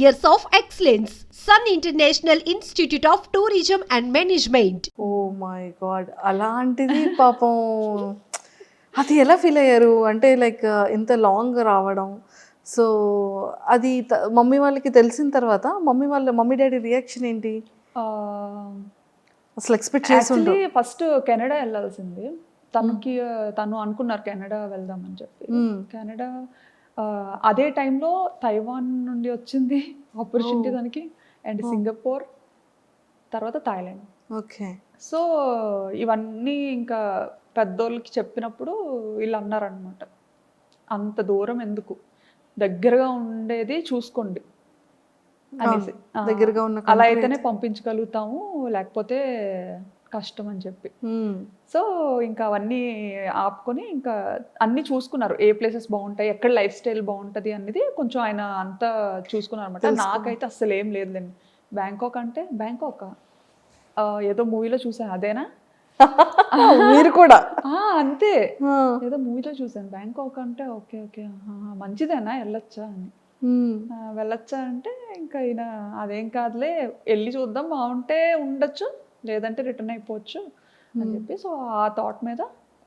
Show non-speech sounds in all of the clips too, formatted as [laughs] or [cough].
years of excellence. Sun International Institute of Tourism and Management. Oh my god అలాంటిది పాపం అది ఎలా feel అయ్యారు అంటే లైక్ ఇంత లాంగ్ రావడం సో అది మమ్మీ వాళ్ళకి తెలిసిన తర్వాత మమ్మీ వాళ్ళ మమ్మీ డాడీ రియాక్షన్ ఏంటి అసలు ఎక్స్పెక్ట్ చేసి ఫస్ట్ కెనడా వెళ్ళాల్సింది తనకి తను అనుకున్నారు కెనడా వెళ్దామని చెప్పి. కెనడా ఆ, అదే టైంలో తైవాన్ నుండి వచ్చింది ఆపర్చునిటీ. దానికి అండ్ సింగపూర్ తర్వాత థాయిలాండ్. ఓకే. సో ఇవన్నీ ఇంకా పెద్దోళ్ళకి చెప్పినప్పుడు వీళ్ళు అన్నారనమాట అంత దూరం ఎందుకు? దగ్గరగా ఉండేది చూసుకోండి అనేసి. దగ్గరగా ఉన్న అలా అయితేనే పంపించగలుగుతాము లేకపోతే కష్టం అని చెప్పి. సో ఇంకా అవన్నీ ఆపుకొని ఇంకా అన్ని చూసుకున్నారు. ఏ ప్లేసెస్ బాగుంటాయి ఎక్కడ లైఫ్ స్టైల్ బాగుంటది అనేది కొంచెం ఆయన అంతా చూసుకున్నారు అనమాట. నాకైతే అసలు ఏం లేదులేండి బ్యాంకాక్ అంటే బ్యాంకాక్? ఏదో మూవీలో చూసాను అదేనా? [laughs] మీరు కూడా? అంతే. ఏదో మూవీలో చూసాను బ్యాంకాక్ అంటే ఓకే ఓకే మంచిదేనా? వెళ్ళొచ్చా అని. వెళ్ళొచ్చా అంటే ఇంకా ఈయన అదేం కాదులే వెళ్ళి చూద్దాం బాగుంటే ఉండొచ్చు. లేదంటే రిటర్న్ అయిపోవచ్చు అని చెప్పి. సో ఆ థాట్ మీద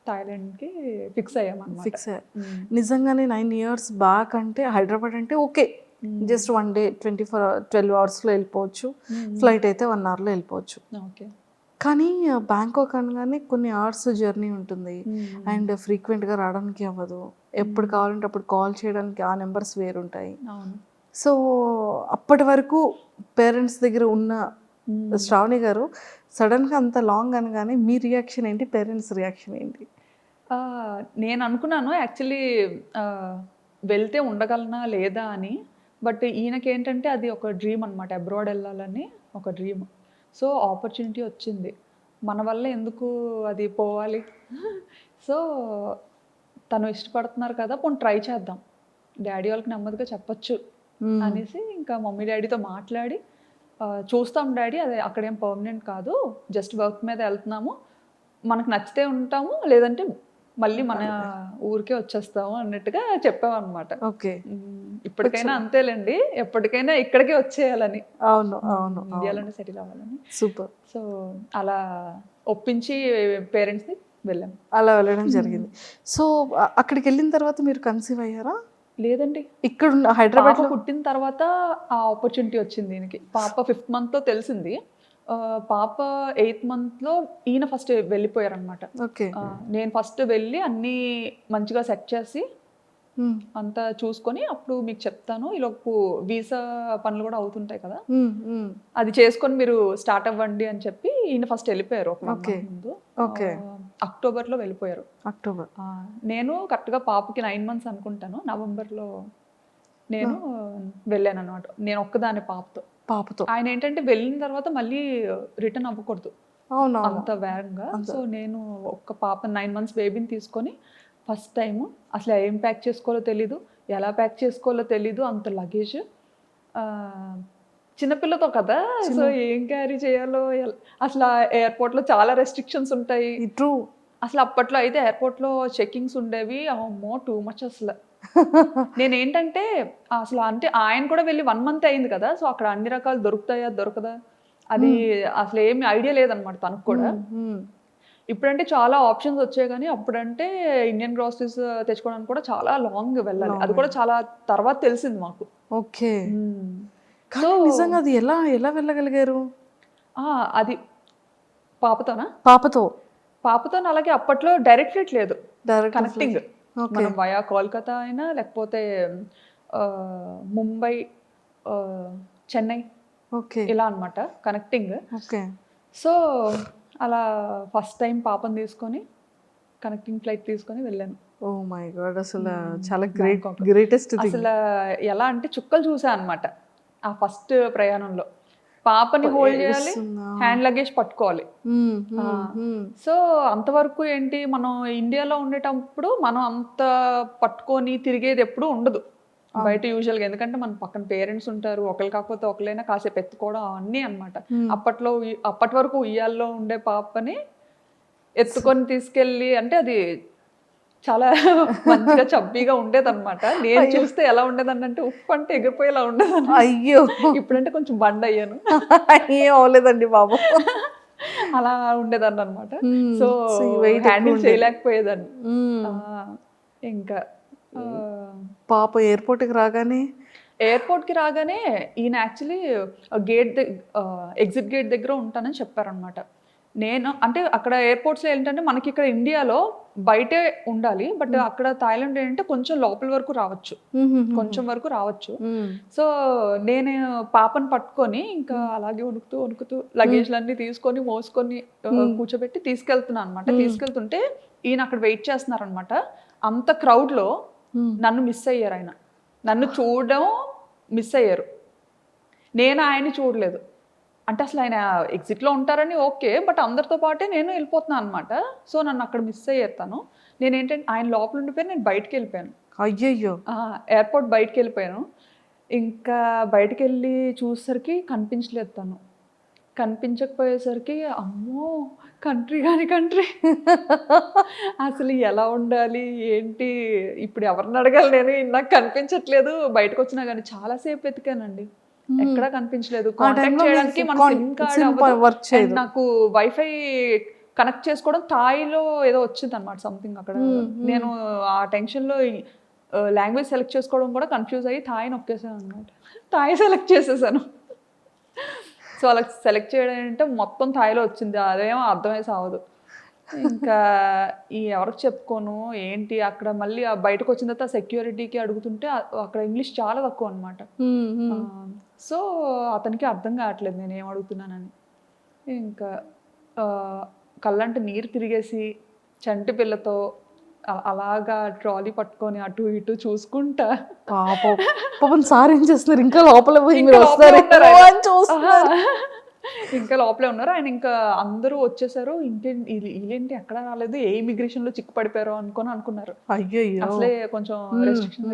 థాయిలాండ్కి ఫిక్స్ అయ్యామన్నమాట. ఫిక్స్ అయ్యారు నిజంగానే నైన్ ఇయర్స్ బ్యాక్ అంటే హైదరాబాద్ అంటే okay. Just one day twenty four twelve అవర్స్లో వెళ్ళిపోవచ్చు. ఫ్లైట్ అయితే వన్ అవర్లో వెళ్ళిపోవచ్చు. ఓకే. కానీ బ్యాంకాక్ అనగానే కొన్ని అవర్స్ జర్నీ ఉంటుంది. అండ్ ఫ్రీక్వెంట్గా రావడానికి అవ్వదు. ఎప్పుడు కావాలంటే అప్పుడు కాల్ చేయడానికి ఆ నెంబర్స్ వేరుంటాయి. సో అప్పటి వరకు పేరెంట్స్ దగ్గర ఉన్న శ్రావణి గారు సడన్గా అంత లాంగ్ అనగానే మీ రియాక్షన్ ఏంటి? పేరెంట్స్ రియాక్షన్ ఏంటి? నేను అనుకున్నాను యాక్చువల్లీ వెళ్తే ఉండగలనా లేదా అని. బట్ ఈయనకి ఏంటంటే అది ఒక డ్రీమ్ అనమాట అబ్రాడ్ వెళ్ళాలని ఒక డ్రీమ్. సో ఆపర్చునిటీ వచ్చింది. మన వల్ల ఎందుకు అది పోవాలి? సో తను ఇష్టపడుతున్నారు కదా పోనీ ట్రై చేద్దాం. డాడీ వాళ్ళకి నెమ్మదిగా చెప్పొచ్చు అనేసి ఇంకా మమ్మీ డాడీతో మాట్లాడి చూస్తాం డాడీ అది అక్కడేం పర్మనెంట్ కాదు. జస్ట్ వర్క్ మీద వెళ్తున్నాము. మనకు నచ్చితే ఉంటాము లేదంటే మళ్ళీ మన ఊరికే వచ్చేస్తాము అన్నట్టుగా చెప్పామన్నమాట. ఓకే. ఇప్పటికైనా అంతేలేండి. ఎప్పటికైనా ఇక్కడికే వచ్చేయాలని. అవును అవును ఇండియాలోనే సెటిల్ అవ్వాలని. సూపర్. సో అలా ఒప్పించి పేరెంట్స్ని వెళ్ళాం. అలా వెళ్ళడం జరిగింది. సో అక్కడికి వెళ్ళిన తర్వాత మీరు కన్సీవ్ అయ్యారా? లేదండి. ఇక్కడ హైదరాబాద్ పుట్టిన తర్వాత ఆ ఆపర్చునిటీ వచ్చింది దీనికి. పాప ఫిఫ్త్ మంత్లో తెలిసింది. ఆ, పాప ఎయిత్ మంత్లో ఈయన ఫస్ట్ వెళ్ళిపోయారనమాట ఓకే. నేను ఫస్ట్ వెళ్ళి అన్నీ మంచిగా సెట్ చేసి అంతా చూసుకొని అప్పుడు మీకు చెప్తాను. ఈలోపు వీసా పనులు కూడా అవుతుంటాయి కదా. అది చేసుకొని మీరు స్టార్ట్ అవ్వండి అని చెప్పి ఈయన ఫస్ట్ వెళ్ళిపోయారు ఒక ముందు. Okay. అక్టోబర్లో వెళ్ళిపోయారు. అక్టోబర్. నేను కరెక్ట్గా పాపకి నైన్ మంత్స్ అనుకుంటాను. నవంబర్లో నేను వెళ్ళాను అనమాట నేను ఒక్కదాని పాపతో. పాపతో. ఆయన ఏంటంటే వెళ్ళిన తర్వాత మళ్ళీ రిటర్న్ అవ్వకూడదు. అవునా అంత వేగంగా. సో నేను ఒక్క పాప నైన్ మంత్స్ బేబీని తీసుకొని ఫస్ట్ టైం అసలు ఏం ప్యాక్ చేసుకోవాలో తెలీదు ఎలా ప్యాక్ చేసుకోవాలో తెలీదు అంత లగేజ్ చిన్నపిల్లతో కదా? సో ఏం క్యారీ చేయాలో? అసలు ఎయిర్పోర్ట్లో చాలా రెస్ట్రిక్షన్స్ ఉంటాయి. ట్రూ అసలు అప్పట్లో అయితే ఎయిర్పోర్ట్లో చెక్కింగ్స్ ఉండేవి. అమ్మో టూ మచ్ అసలు. [laughs] నేను ఏంటంటే అసలు అంటే ఆయన కూడా వెళ్ళి వన్ మంత్ అయింది కదా? సో అక్కడ అన్ని రకాలు దొరుకుతాయా? దొరకదా? అది అసలు ఏమి ఐడియా లేదనమాట తనకు కూడా. ఇప్పుడంటే చాలా ఆప్షన్స్ వచ్చాయి కానీ అప్పుడంటే ఇండియన్ గ్రాసరీస్ తెచ్చుకోవడానికి కూడా చాలా లాంగ్ వెళ్ళాలి. అది కూడా చాలా తర్వాత తెలిసింది మాకు. ఓకే. నిజంగా అది ఎలా ఎలా వెళ్ళగలిగారు? ఆ, అది పాపతోనా? పాపతో. పాపతో అలాగే అప్పట్లో డైరెక్ట్ ఫ్లైట్ లేదు. కనెక్టింగ్. ఓకే. మనం వయా కోల్కతా అయినా లేకపోతే ముంబై చెన్నై ఓకే. ఇలా అన్నమాట కనెక్టింగ్. ఓకే. సో అలా ఫస్ట్ టైం పాపని తీసుకొని కనెక్టింగ్ ఫ్లైట్ తీసుకొని వెళ్ళాను. ఓ మై గాడ్ అసలు చాలా గ్రేట్. గ్రేటెస్ట్ అసలు ఎలా అంటే చుక్కలు చూసా అనమాట ఆ ఫస్ట్ ప్రయాణంలో. పాపని హోల్డ్ చేయాలి? హ్యాండ్ లగేజ్ పట్టుకోవాలి. సో అంతవరకు ఏంటి మనం ఇండియాలో ఉండేటప్పుడు మనం అంత పట్టుకొని తిరిగేది ఎప్పుడు ఉండదు. బయట యూజువల్గా. ఎందుకంటే మన పక్కన పేరెంట్స్ ఉంటారు ఒకరు కాకపోతే ఒకరైనా కాసేపు ఎత్తుకోవడం అవన్నీ అన్నమాట. అప్పట్లో అప్పటి వరకు ఉయ్యాల్లో ఉండే పాపని ఎత్తుకొని తీసుకెళ్ళి అంటే అది చాలా [laughs] మంచిగా చబ్బీగా ఉండేదన్నమాట. నేను చూస్తే ఎలా ఉండేదని అంటే ఉప్పు అంటే ఎగిరిపోయేలా ఉండేది అయ్యో. ఇప్పుడంటే కొంచెం బండ్ అయ్యాను ఏం అవ్వలేదండి బాబు. అలా ఉండేదాన్ని అనమాట Hmm. So handle. చేయలేకపోయేదాన్ని. ఆ, ఇంకా పాప ఎయిర్పోర్ట్కి రాగానే? ఎయిర్పోర్ట్కి రాగానే ఈయన యాక్చువల్లీ గేట్ ఎగ్జిట్ గేట్ దగ్గర ఉంటానని చెప్పారనమాట నేను అంటే అక్కడ ఎయిర్పోర్ట్స్లో ఏంటంటే మనకి ఇక్కడ ఇండియాలో బయటే ఉండాలి బట్ అక్కడ థాయిలాండ్ ఏంటంటే కొంచెం లోపల వరకు రావచ్చు. కొంచెం వరకు రావచ్చు. సో నేను పాపను పట్టుకొని ఇంకా అలాగే వణుకుతూ వణుకుతూ లగేజ్లన్నీ తీసుకొని మోసుకొని కూర్చోబెట్టి తీసుకెళ్తున్నాను అనమాట తీసుకెళ్తుంటే ఈయన అక్కడ వెయిట్ చేస్తున్నారు అనమాట అంత క్రౌడ్లో. నన్ను మిస్ అయ్యారు ఆయన. నన్ను చూడడం మిస్ అయ్యారు. నేను ఆయన్ని చూడలేదు. అంటే అసలు ఆయన ఎగ్జిట్లో ఉంటారని ఓకే బట్ అందరితో పాటే నేను వెళ్ళిపోతున్నాను అనమాట సో నన్ను అక్కడ మిస్ అయ్యారు తను నేను ఏంటంటే ఆయన లోపల ఉండిపోయి నేను బయటకు వెళ్ళిపోయాను. అయ్యయ్యో. ఎయిర్పోర్ట్ బయటకు వెళ్ళిపోయాను. ఇంకా బయటకు వెళ్ళి చూసేసరికి కనిపించలేదు తను. కనిపించకపోయేసరికి అమ్మో కంట్రీ కాని కంట్రీ అసలు ఎలా ఉండాలి? ఏంటి? ఇప్పుడు ఎవరిని అడగాలి? నేను నాకు కనిపించట్లేదు. బయటకు వచ్చినా కానీ చాలాసేపు వెతికానండి. ఎక్కడా కనిపించలేదు. కాంటాక్ట్ చేయడానికి మన సిమ్ కార్డ్ వర్క్ చేయదు. నాకు వైఫై కనెక్ట్ చేసుకోవడం థాయిలో ఏదో వచ్చింది అనమాట సంథింగ్ అక్కడ నేను ఆ టెన్షన్లో లాంగ్వేజ్ సెలెక్ట్ చేసుకోవడం కూడా కన్ఫ్యూజ్ అయ్యి థాయ్ నొక్కేసాను అనమాట థాయ్ సెలెక్ట్ చేసేసాను. సో అలా సెలెక్ట్ చేయడం అంటే మొత్తం థాయిలో వచ్చింది. అదేమో అర్థమై సావదు. ఇంకా ఈ ఎవరికి చెప్పుకోను ఏంటి అక్కడ మళ్ళీ బయటకు వచ్చిన తర్వాత సెక్యూరిటీకి అడుగుతుంటే అక్కడ ఇంగ్లీష్ చాలా తక్కువ అనమాట. సో అతనికి అర్థం కావట్లేదు నేను ఏం అడుగుతున్నానని. ఇంకా ఆ, కళ్ళంట నీరు తిరిగేసి చంటి పిల్లతో అలాగా ట్రాలీ పట్టుకొని అటు ఇటు చూసుకుంటా. పాపం పాపం సార్ ఏం చేస్తున్నారు? ఇంకా లోపల పోయి మీరు వస్తారు. చూస్తున్నారు. ఇంకా లోపలే ఉన్నారు. ఆయన ఇంకా అందరూ వచ్చేసారు. ఇంకేంటి వీళ్ళు- వీళ్ళేంటి? ఎక్కడ రాలేదు. ఏ ఇమిగ్రేషన్లో చిక్కు పడిపోయారో అనుకొని అనుకున్నారు. అయ్యయ్యో. అసలే కొంచెం రెస్ట్రిక్షన్స్